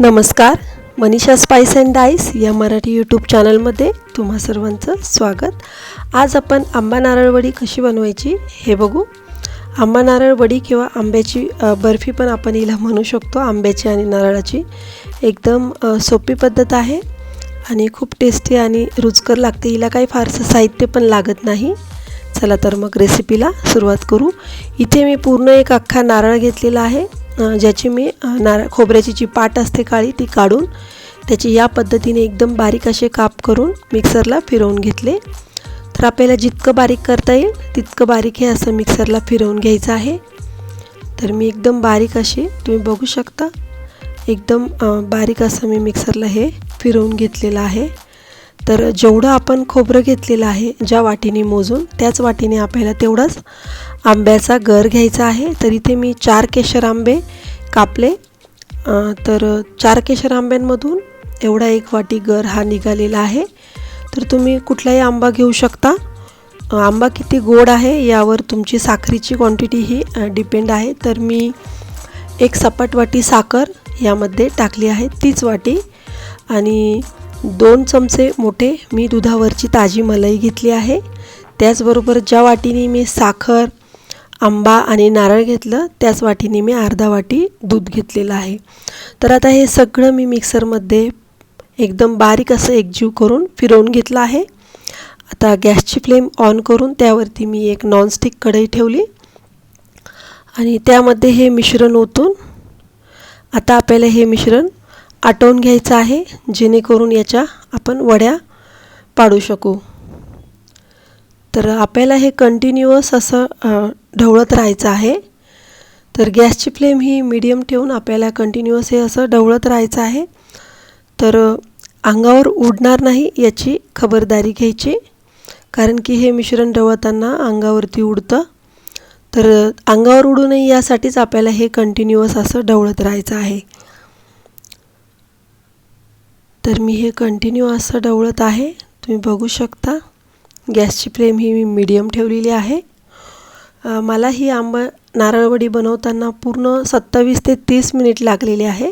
नमस्कार Manisha spice and dice या Marathi YouTube चॅनलमध्ये तुम्हा सर्वांचं स्वागत. आज आपण आंबा नारळ वडी कशी बनवायची हे बघू. आंबा नारळ वडी किंवा आंब्याची बर्फी पण आपण हिला म्हणू शकतो आंब्याची आणि नारळाची. एकदम सोपी पद्धत आहे आणि खूप टेस्टी आणि रुचकर लागते. हिला काही फारसं साहित्य पण लागत नाही. चला तर मग रेसिपीला सुरुवात करू. इथे मी पूर्ण एक अख्खा नारळ घेतलेला आहे. ज्याची मी नारळ खोबऱ्याची जी पाट असते काळी ती काढून त्याची या पद्धतीने एकदम बारीक असे काप करून मिक्सरला फिरवून घेतले. तर आपल्याला जितकं बारीक करता येईल तितकं बारीक हे असं मिक्सरला फिरवून घ्यायचं आहे. तर मी एकदम बारीक अशी तुम्ही बघू शकता एकदम बारीक असं मी मिक्सरला हे फिरवून घेतलेलं आहे. तर जेवढं आपण खोबरं घेतलेलं आहे ज्या वाटीने मोजून त्याच वाटीने आपल्याला तेवढंच आंब्याचा गर घ्यायचा आहे. तर इथे मी चार केशर आंबे कापले. तर चार केशर आंब्यांमधून एवढा एक वाटी गर हा निघालेला आहे. तर तुम्ही कुठलाही आंबा घेऊ शकता. आंबा किती गोड आहे यावर तुमची साखरेची क्वांटिटी ही डिपेंड आहे. तर मी एक सपाट वाटी साखर यामध्ये टाकली आहे तीच वाटी. आणि दोन चमचे मोठे मी दुधावरची ताजी मलाई घेतली आहे. त्याचबरोबर ज्या वाटीने मी साखर आंबा आणि नारळ घेतलं त्याच वाटीने मी अर्धा वाटी दूध घेतलेलं आहे. तर आता हे सगळं मी मिक्सरमध्ये एकदम बारीक असं एकजीव करून फिरवून घेतलं आहे. आता गॅसची फ्लेम ऑन करून त्यावरती मी एक नॉनस्टिक कढई ठेवली. आणि त्यामध्ये हे मिश्रण ओतून आता आपल्याला हे मिश्रण आटवून घ्यायचं आहे जेणेकरून याच्या आपण वड्या पाडू शकू. तर आपल्याला हे कंटिन्युअस असं ढवळत राहायचं आहे. तर गॅसची फ्लेम ही मीडियम ठेवून आपल्याला कंटिन्युअस हे असं ढवळत राहायचं आहे. तर अंगावर उडणार नाही याची खबरदारी घ्यायची. कारण की हे मिश्रण ढवळताना अंगावरती उडतं. तर अंगावर उडू नये यासाठीच आपल्याला हे कंटिन्युअस असं ढवळत राहायचं आहे. तर मी हे कंटिन्यू असं ढवळत आहे. तुम्ही बघू शकता. गॅसची फ्लेम ही मी मीडियम ठेवलेली आहे. मला ही आंब नारळवडी बनवताना पूर्ण सत्तावीस ते तीस मिनिट लागलेली आहे.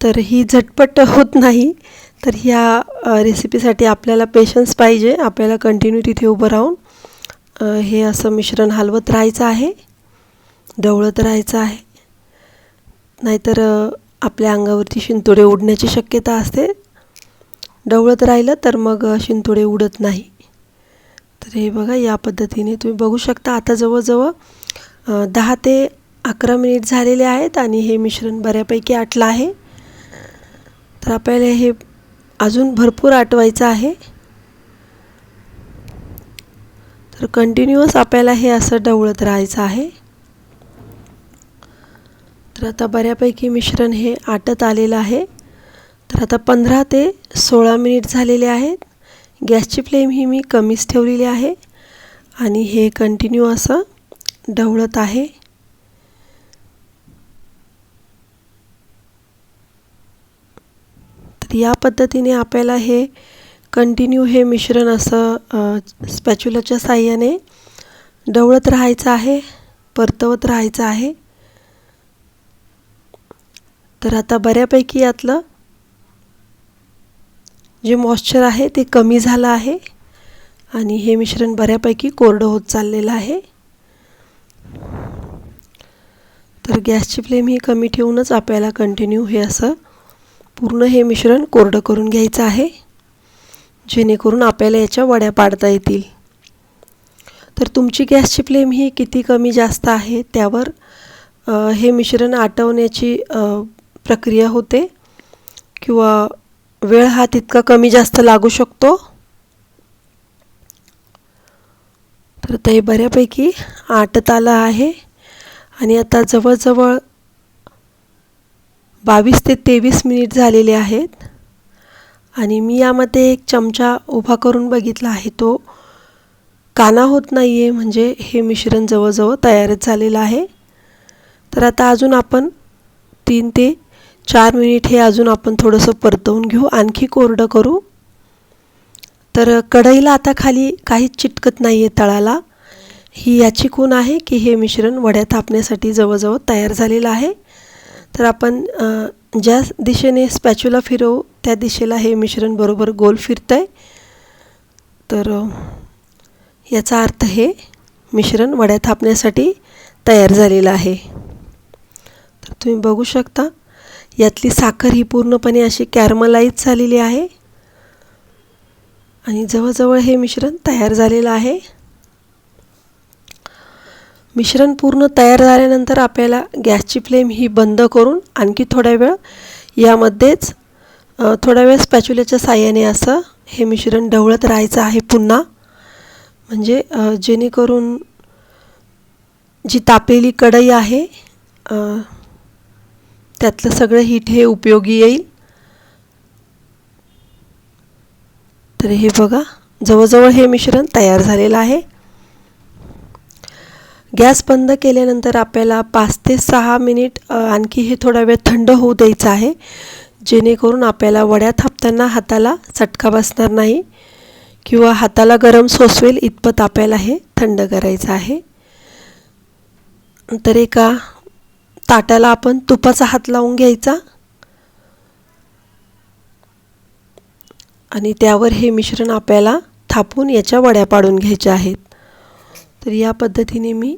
तर ही झटपट होत नाही. तर ह्या रेसिपीसाठी आपल्याला पेशन्स पाहिजे. आपल्याला कंटिन्यू तिथे उभं राहून. हे असं मिश्रण हलवत राहायचं आहे. ढवळत राहायचं आहे. नाहीतर आपल्या अंगावरती शिंतोडे उडण्याची शक्यता असते. ढवळत राहिलं तर मग शिंतोडे उडत नाही. तर हे बघा या पद्धतीने तुम्ही बघू शकता. आता जवळजवळ दहा ते अकरा मिनिट झालेले आहेत आणि हे मिश्रण बऱ्यापैकी आटलं आहे. तर आपल्याला हे अजून भरपूर आटवायचं आहे. तर कंटिन्युअस आपल्याला हे असं ढवळत राहायचं आहे. तर आता बऱ्यापैकी मिश्रण हे आटत आलेलं आहे. तर आता पंधरा ते सोळा मिनिट झालेले आहेत. गॅसची फ्लेम ही मी कमीच ठेवलेली आहे. आणि हे कंटिन्यू असं ढवळत आहे. तर या पद्धतीने आपल्याला हे कंटिन्यू हे मिश्रण असं स्पॅच्युलाच्या साह्याने ढवळत राहायचं आहे परतवत राहायचं आहे. तर आता बऱ्यापैकी यातलं जे मॉइश्चर आहे ते कमी झालं आहे आणि हे मिश्रण बऱ्यापैकी कोरडं होत चाललेलं आहे. तर गॅसची फ्लेम ही कमी ठेवूनच आपल्याला कंटिन्यू हे असं पूर्ण हे मिश्रण कोरडं करून घ्यायचं आहे जेणेकरून आपल्याला याच्या वड्या पाडता येतील. तर तुमची गॅसची फ्लेम ही किती कमी जास्त आहे त्यावर हे मिश्रण आटवण्याची प्रक्रिया होते किंवा वेळ हा तितका कमी जास्त लागू शकतो? तर ते बऱ्यापैकी आटत आलं आहे आणि आता जवळजवळ बावीस ते तेवीस मिनिट झालेले आहेत आणि मी यामध्ये एक चमचा उभा करून बघितला आहे. तो काना होत नाही आहे म्हणजे हे मिश्रण जवळजवळ तयारच झालेलं आहे. तर आता अजून आपण तीन ते चार मिनिट हे अजून आपण थोडंसं परतवून घेऊ. आणखी कोरडं करू. तर कढईला आता खाली काहीच चिटकत नाही आहे तळाला. ही याची खूण आहे की हे मिश्रण वड्या थापण्यासाठी जवळजवळ तयार झालेलं आहे. तर आपण ज्या दिशेने स्पॅच्युला फिरवू त्या दिशेला हे मिश्रण बरोबर गोल फिरतं आहे तर याचा अर्थ हे मिश्रण वड्या थापण्यासाठी तयार झालेलं आहे. तर तुम्ही बघू शकता यातली साखर ही पूर्णपणे अशी कॅरमलाईज झालेली आहे. आणि जवळजवळ हे मिश्रण तयार झालेलं आहे. मिश्रण पूर्ण तयार झाल्यानंतर आपल्याला गॅसची फ्लेम ही बंद करून आणखी थोड्या वेळ यामध्येच थोड्या वेळ स्पॅच्युल्याच्या साह्याने असं हे मिश्रण ढवळत राहायचं आहे पुन्हा. म्हणजे जेणेकरून जी तापलेली कढई आहे त्यातलं सगळं हीट हे उपयोगी येईल. तर हे बघा जवळजवळ हे मिश्रण तयार झालेलं आहे. गॅस बंद केल्यानंतर आपल्याला पाच ते सहा मिनिट आणखी हे थोडा वेळ थंड होऊ द्यायचं आहे. जेणेकरून आपल्याला वड्या थापताना हाताला चटका बसणार नाही किंवा हाताला गरम सोसवेल इतपत आपल्याला हे थंड करायचं आहे. तर एका ताट्याला आपण तुपाचा हात लावून घ्यायचा. आणि त्यावर हे मिश्रण आपल्याला थापून याच्या वड्या पाडून घ्यायच्या आहेत. तर या पद्धतीने मी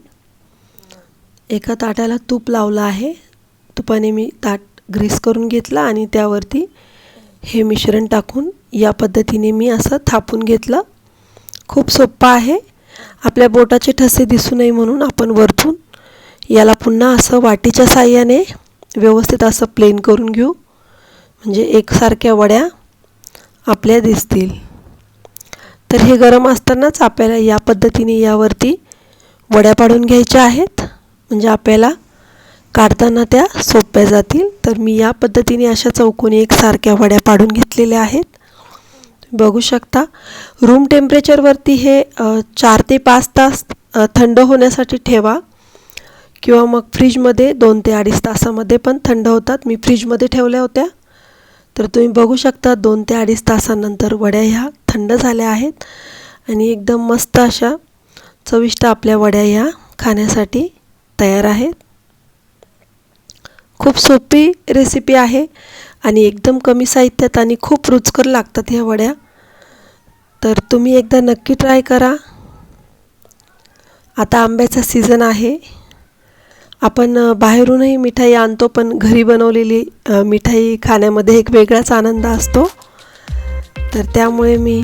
एका ताटाला तूप लावलं आहे. तुपाने मी ताट ग्रीस करून घेतला आणि त्यावरती हे मिश्रण टाकून या पद्धतीने मी असं थापून घेतलं. खूप सोप्पं आहे. आपल्या बोटाचे ठसे दिसू नये म्हणून आपण वरतून याला पुन्हा असं वाटीच्या साह्याने व्यवस्थित असं प्लेन करून घेऊ. म्हणजे एकसारख्या वड्या आपल्या दिसतील. तर हे गरम असतानाच आपल्याला या पद्धतीने यावरती वड्या पाडून घ्यायच्या आहेत. म्हणजे आपल्याला काढताना त्या सोप्या जातील. तर मी या पद्धतीने अशा चौकोनी एकसारख्या वड्या पाडून घेतलेल्या आहेत. बघू शकता रूम टेम्परेचरवरती हे चार ते पाच तास थंड होण्यासाठी ठेवा. किंवा मग फ्रीजमध्ये दोन ते अडीच तासामध्ये पण थंड होतात. मी फ्रीजमध्ये ठेवल्या होत्या. तर तुम्ही बघू शकता दोन ते अडीच तासानंतर वड्या ह्या थंड झाल्या आहेत. आणि एकदम मस्त अशा चविष्ट आपल्या वड्या ह्या खाण्यासाठी तयार आहेत. खूप सोपी रेसिपी आहे आणि एकदम कमी साहित्यात आणि खूप रुचकर लागतात ह्या वड्या. तर तुम्ही एकदा नक्की ट्राय करा. आता आंब्याचा सीझन आहे. आपण बाहेरूनही मिठाई आणतो पण घरी बनवलेली मिठाई खाण्यामध्ये एक वेगळाच आनंद असतो. तर त्यामुळे मी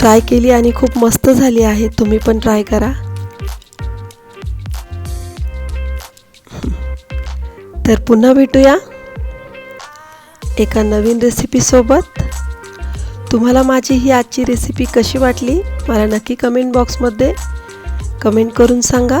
ट्राय केली आणि खूप मस्त झाली आहे. तुम्ही पण ट्राय करा. तर पुन्हा भेटूया एका नवीन रेसिपीसोबत तुम्हाला माझी ही आजची रेसिपी कशी वाटली मला नक्की कमेंट बॉक्समध्ये कमेंट करून सांगा.